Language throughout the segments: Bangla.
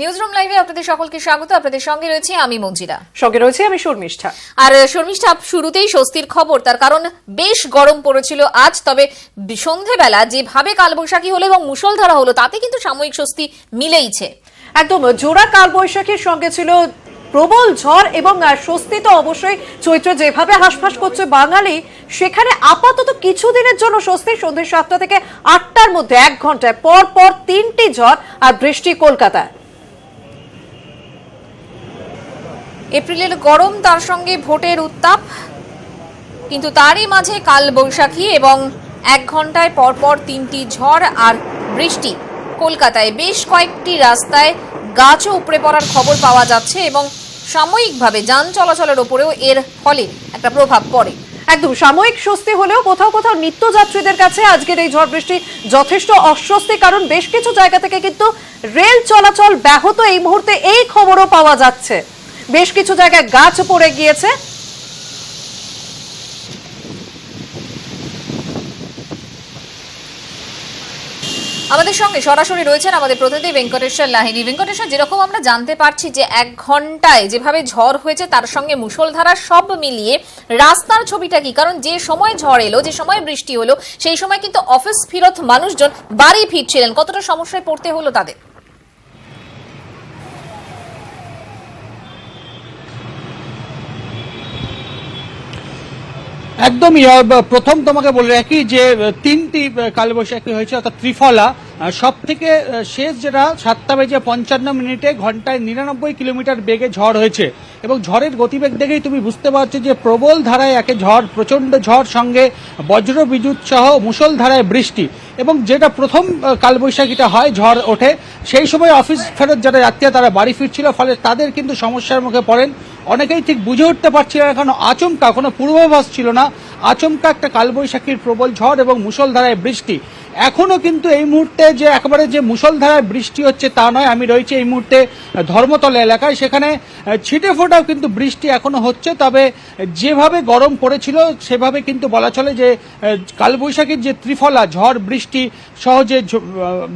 নিউজরুম লাইভে আপনাদের সকলকে স্বাগত। আপনাদের সঙ্গে রয়েছে আমি মঞ্জিরা সঙ্গে রয়েছে আমি শর্মিষ্ঠা। আর শর্মিষ্ঠা শুরুতেই স্বস্তির খবর তার কারণ বেশ গরম পড়েছিল আজ তবে সন্ধেবেলা যেভাবে কালবৈশাখী হলো এবং মুষলধারা হলো তাতে কিন্তু সাময়িক স্বস্তি মিলেইছে। একদম জোড়া কালবৈশাখীর সঙ্গে ছিল প্রবল ঝড় এবং স্বস্তি তো অবশ্যই। চৈত্র যেভাবে হাসফাস করছে বাঙালি সেখানে আপাতত কিছুদিনের জন্য স্বস্তি সন্ধ্যে সাতটা থেকে আটটার মধ্যে এক ঘন্টায়। পর পর তিনটি ঝড় আর বৃষ্টি কলকাতায়। এপ্রিলের গরম, তার সঙ্গে ভোটের উত্তাপ, কিন্তু তারই মাঝে কাল বৈশাখী এবং এক ঘন্টায় পরপর তিনটি ঝড় আর বৃষ্টি। কলকাতায় বেশ কয়েকটি রাস্তায় গাছও উপড়ে পড়ার খবর পাওয়া যাচ্ছে এবং সাময়িকভাবে যান চলাচলের ওপরেও এর ফলে একটা প্রভাব পড়ে। একদম, সাময়িক স্বস্তি হলেও কোথাও কোথাও নিত্যযাত্রীদের কাছে আজকের এই ঝড় বৃষ্টি যথেষ্ট অস্বস্তি, কারণ বেশ কিছু জায়গা থেকে কিন্তু রেল চলাচল ব্যাহত। এই মুহূর্তে এই খবরও পাওয়া যাচ্ছে। বেশ কিছু জায়গায় গাছ পড়ে গিয়েছে। আমাদের সঙ্গে সরাসরি রয়েছেন আমাদের প্রতিনিধি ভেঙ্কটেশ্বর লাহিনী। ভেঙ্কটেশ্বর, যেরকম আমরা জানতে পারছি যে এক ঘন্টায় যেভাবে ঝড় হয়েছে, তার সঙ্গে মুষলধারা সব মিলিয়ে রাস্তার ছবিটা কি? কারণ যে সময় ঝড় এলো, যে সময় বৃষ্টি হলো, সেই সময় কিন্তু অফিস ফিরত মানুষজন বাড়ি ফিরছিলেন। কতটা সমস্যায় পড়তে হলো তাদের? একদমই প্রথম তোমাকে বলে রাখি যে তিনটি কালবৈশাখী হয়েছে, অর্থাৎ ত্রিফলা। সব থেকে শেষ যেটা, সাতটা বেজে পঞ্চান্ন মিনিটে ঘন্টায় নিরানব্বই কিলোমিটার বেগে ঝড় হয়েছে। এবং ঝড়ের গতিবেগ দেখেই তুমি বুঝতে পারছ যে প্রবল ধারায় একে ঝড়, প্রচণ্ড ঝড় সঙ্গে বজ্র বিদ্যুৎ সহ মুষল ধারায় বৃষ্টি। এবং যেটা প্রথম কালবৈশাখীটা হয়, ঝড় ওঠে, সেই সময় অফিস ফেরত যারা যাত্রীরা, তারা বাড়ি ফিরছিল, ফলে তাদের কিন্তু সমস্যার মুখে পড়েন। অনেকেই ঠিক বুঝে উঠতে পারছিল না, কারণ আচমকা কোনো পূর্বাভাস ছিল না। আচমকা একটা কালবৈশাখীর প্রবল ঝড় এবং মুষলধারায় বৃষ্টি। এখনও কিন্তু এই মুহূর্তে যে একেবারে যে মুষলধারায় বৃষ্টি হচ্ছে তা নয়, আমি রয়েছি এই মুহূর্তে ধর্মতলা এলাকায়। সেখানে ছিটে ফোটাও কিন্তু বৃষ্টি এখনও হচ্ছে, তবে যেভাবে গরম পড়েছিল, সেভাবে কিন্তু বলা চলে যে কালবৈশাখীর যে ত্রিফলা, ঝড়, বৃষ্টি, সহজে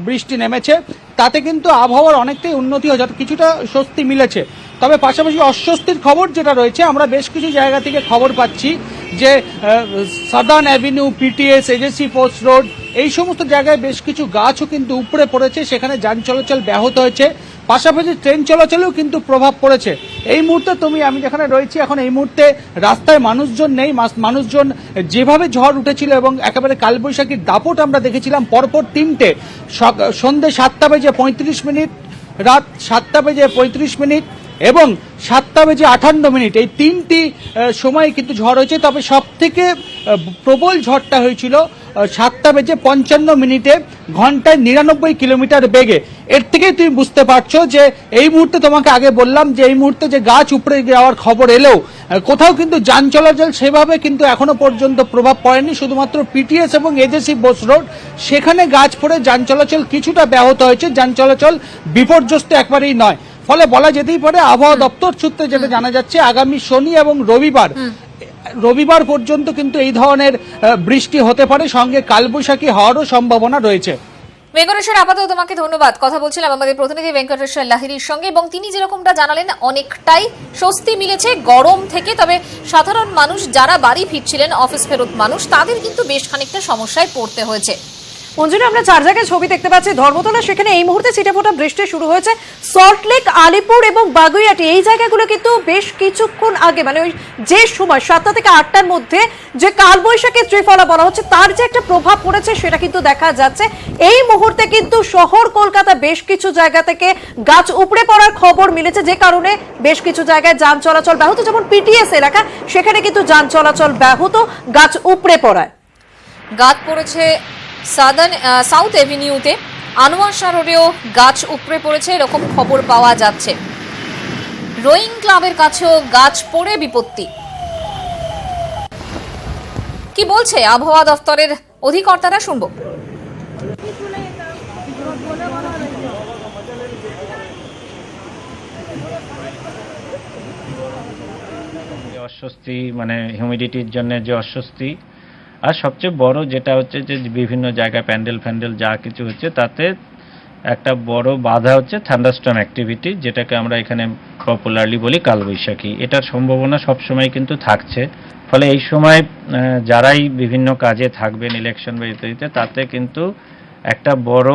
বৃষ্টি নেমেছে, তাতে কিন্তু আবহাওয়ার অনেকটাই উন্নতি হয়েছে কিছুটা স্বস্তি মিলেছে। তবে পাশাপাশি অস্বস্তির খবর যেটা রয়েছে, আমরা বেশ কিছু জায়গা থেকে খবর পাচ্ছি যে southern avenue PTS AJC post road এই সমস্ত জায়গায় বেশ কিছু গাছও কিন্তু উপড়ে পড়েছে, সেখানে যান চলাচল ব্যাহত হয়েছে। পাশাপাশি ট্রেন চলাচলেও কিন্তু প্রভাব পড়েছে। এই মুহূর্তে তুমি, আমি যেখানে রয়েছি, এখন এই মুহূর্তে রাস্তায় মানুষজন নেই। মানুষজন যেভাবে ঝড় উঠেছিল এবং একেবারে কালবৈশাখীর দাপট আমরা দেখেছিলাম পরপর তিনটে। সক- সন্ধে সাতটা বেজে পঁয়ত্রিশ মিনিট, রাত সাতটা বেজে পঁয়ত্রিশ মিনিট এবং সাতটা বেজে আঠান্ন মিনিট। এই তিনটি সময় কিন্তু ঝড় হয়েছে, তবে সব থেকে প্রবল ঝড়টা হয়েছিল সাতটা বেজে পঞ্চান্ন মিনিটে ঘন্টায় নিরানব্বই কিলোমিটার বেগে। এর থেকেই তুমি বুঝতে পারছ যে এই মুহূর্তে তোমাকে আগে বললাম যে এই মুহূর্তে যে গাছ উপড়ে যাওয়ার খবর এলেও কোথাও কিন্তু যান চলাচল সেভাবে কিন্তু এখনও পর্যন্ত প্রভাব পড়েনি। শুধুমাত্র পিটিএস এবং এজেসি বোস রোড সেখানে গাছ পড়ে যান চলাচল কিছুটা ব্যাহত হয়েছে। যান চলাচল বিপর্যস্ত একবারেই নয়। ফলে বলা যেতেই পারে আবহাওয়া দপ্তর সূত্রে যেটা জানা যাচ্ছে আগামী শনি এবং রবিবার রবিবার পর্যন্ত কিন্তু এই ধরনের বৃষ্টি হতে পারে সঙ্গে কালবৈশাখী হওয়ারও সম্ভাবনা রয়েছে। ভেঙ্কটেশ্বর আপাতত তোমাকে ধন্যবাদ। কথা বলছিলাম আমাদের প্রতিনিধি ভেঙ্কটেশ্বর লাহিরির সঙ্গে এবং তিনি যেরকমটা জানালেন অনেকটাই স্বস্তি মিলেছে গরম থেকে। তবে সাধারণ মানুষ যারা বাড়ি ফিরছিলেন অফিস ফেরত মানুষ তাদের কিন্তু বেশ খানিকটা সমস্যায় পড়তে হয়েছে। মঞ্জুরি, আমরা চার জায়গায় ছবি দেখতে পাচ্ছি। ধর্মতলা, সেখানে এই মুহূর্তে ছিটেফোঁটা বৃষ্টি শুরু হয়েছে। সল্টলেক আলিপুর এবং বাগুইয়াটি, এই জায়গাগুলো কিন্তু বেশ কিছুক্ষণ আগে মানে ওই যে সময়, সাতটা থেকে আটটার মধ্যে যে কালবৈশাখী ত্রিফলা বলা হচ্ছে, তার যে একটা প্রভাব পড়েছে, সেটা কিন্তু দেখা যাচ্ছে। এই মুহূর্তে কিন্তু শহর কলকাতা বেশ কিছু জায়গা থেকে গাছ উপড়ে পড়ার খবর মিলেছে, যে কারণে বেশ কিছু জায়গায় যান চলাচল ব্যাহত। যেমন পিটিএস এলাকা, সেখানে কিন্তু যান চলাচল ব্যাহত, গাছ উপড়ে পড়ায়। গাছ পড়েছে সাদার্ন সাউথ এভিনিউতে আনোয়ার রোডেও গাছ উপড়ে পড়েছে, এরকম খবর পাওয়া যাচ্ছে। রোয়িং ক্লাবের কাছেও গাছ পড়ে বিপত্তি। কি বলছে আবহাওয়া দফতরের অধিকর্তারা শুনব। অস্বস্তি মানে হিউমিডিটির জন্য যে অস্বস্তি আর সবচেয়ে বড় যেটা হচ্ছে যে বিভিন্ন জায়গায় প্যান্ডেল ফ্যান্ডেল যা কিছু হচ্ছে, তাতে একটা বড় বাধা হচ্ছে থান্ডারস্টর্ম অ্যাক্টিভিটি, যেটাকে আমরা এখানে পপুলারলি বলি কালবৈশাখী। এটার সম্ভাবনা সবসময় কিন্তু থাকছে। ফলে এই সময় যারাই বিভিন্ন কাজে থাকবেন ইলেকশন বা ইত্যাদিতে, তাতে কিন্তু একটা বড়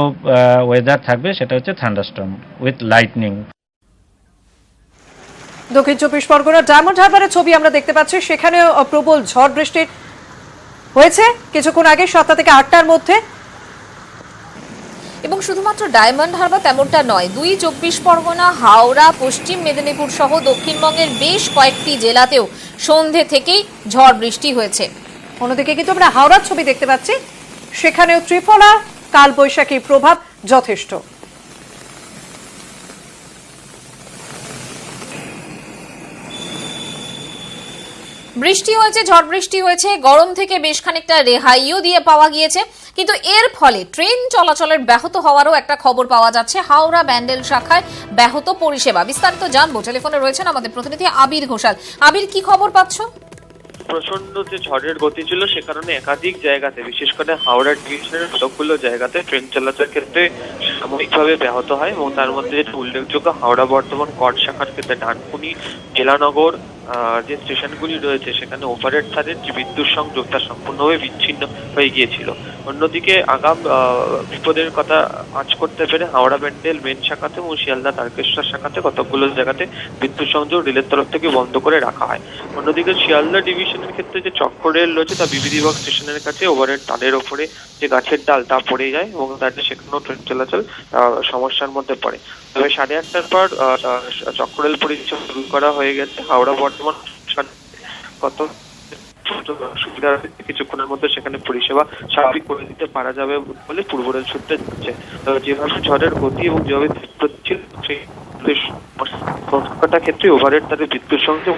ওয়েদার থাকবে, সেটা হচ্ছে থান্ডারস্টর্ম উইথ লাইটনিং দক্ষিণ চব্বিশ পরগনার ডায়মন্ড হারবারের ছবি আমরা দেখতে পাচ্ছি। সেখানে প্রবল ঝড় বৃষ্টির হয়েছে কিছুক্ষণ আগে সাতটা থেকে আটটার মধ্যে। এবং শুধুমাত্র ডায়মন্ড হারবার তেমনটা নয় দুই চব্বিশ পরগনা হাওড়া পশ্চিম মেদিনীপুর সহ দক্ষিণবঙ্গের বেশ কয়েকটি জেলাতেও সন্ধে থেকেই ঝড় বৃষ্টি হয়েছে। অন্যদিকে কিন্তু আমরা হাওড়ার ছবি দেখতে পাচ্ছি সেখানেও ত্রিফলা কালবৈশাখীর প্রভাব যথেষ্ট। বৃষ্টি হয়েছে, ঝড় বৃষ্টি হয়েছে, গরম থেকে বেশ খানিকটা রেহাইও দিয়ে পাওয়া গিয়েছে। কিন্তু এর ফলে ট্রেন চলাচলের ব্যাহত হওয়ারও একটা খবর পাওয়া যাচ্ছে। হাওড়া ব্যান্ডেল শাখায় ব্যাহত পরিষেবা। বিস্তারিত জানব। টেলিফোনে রয়েছেন আমাদের প্রতিনিধি আবির ঘোষাল। আবির, কি খবর পাচ্ছ? প্রচণ্ড যে ঝড়ের গতি ছিল, সে কারণে একাধিক জায়গাতে, বিশেষ করে হাওড়া ডিভিশনের কতগুলো জায়গাতে ট্রেন চলাচলের ক্ষেত্রে সাময়িকভাবে ব্যাহত হয় এবং তার মধ্যে উল্লেখযোগ্য, হাওড়া বর্ধমান কট শাখার ক্ষেত্রে ডানকুনি, জেলানগর যে স্টেশনগুলি রয়েছে, সেখানে ওভারহেড তারের যে বিদ্যুৎ সংযোগ তা সম্পূর্ণভাবে বিচ্ছিন্ন হয়ে গিয়েছিল। অন্যদিকে আগাম বিপদের কথা আঁচ করতে পেরে হাওড়া ব্যান্ডেল মেন শাখাতে এবং শিয়ালদা তারকেশ্বর শাখাতে কতগুলো জায়গাতে বিদ্যুৎ সংযোগ রেলের তরফ থেকে বন্ধ করে রাখা হয়। অন্যদিকে শিয়ালদা ডিভিশনের ক্ষেত্রে যে চক্র রেল রয়েছে, তা বিবিধিবাগ স্টেশনের কাছে ওভারহেড তারের ওপরে যে গাছের ডাল তা পড়ে যায় এবং তাতে সেখানেও ট্রেন চলাচল সমস্যার মধ্যে পড়ে। তবে সাড়ে আটটার পর চক্র রেল পরিষেবা শুরু করা হয়ে গেছে। হাওড়া বর্ধমান কত সুবিধা কিছুক্ষণের মধ্যে সেখানে পরিষেবা স্বাভাবিক করে দিতে পারা যাবে বলে পূর্ব রেল সূত্রে যাচ্ছে যেভাবে ঝড়ের গতি এবং যেভাবে ছিল, সেই ক্ষেত্রে ওভারহেড তাদের বিদ্যুৎ সংযোগ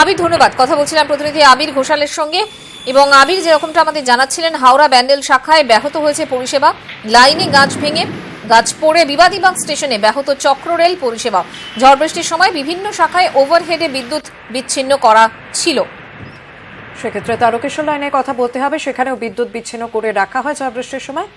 আবির, ধন্যবাদ। কথা বলছিলাম প্রতিনিধি আবির ঘোষালের সঙ্গে এবং আবির যেরকমটা আমাদের জানাচ্ছিলেন, হাওড়া ব্যান্ডেল শাখায় ব্যাহত হয়েছে পরিষেবা। লাইনে গাছ ভেঙে গাছ পড়ে বিবাদীবাগ স্টেশনে ব্যাহত চক্র রেল পরিষেবা। ঝড় বৃষ্টির সময় বিভিন্ন শাখায় ওভারহেডে বিদ্যুৎ বিচ্ছিন্ন করা ছিল। সেক্ষেত্রে তারকেশ্বর লাইনে কথা বলতে হবে, সেখানেও বিদ্যুৎ বিচ্ছিন্ন করে রাখা হয় ঝড় বৃষ্টির সময়।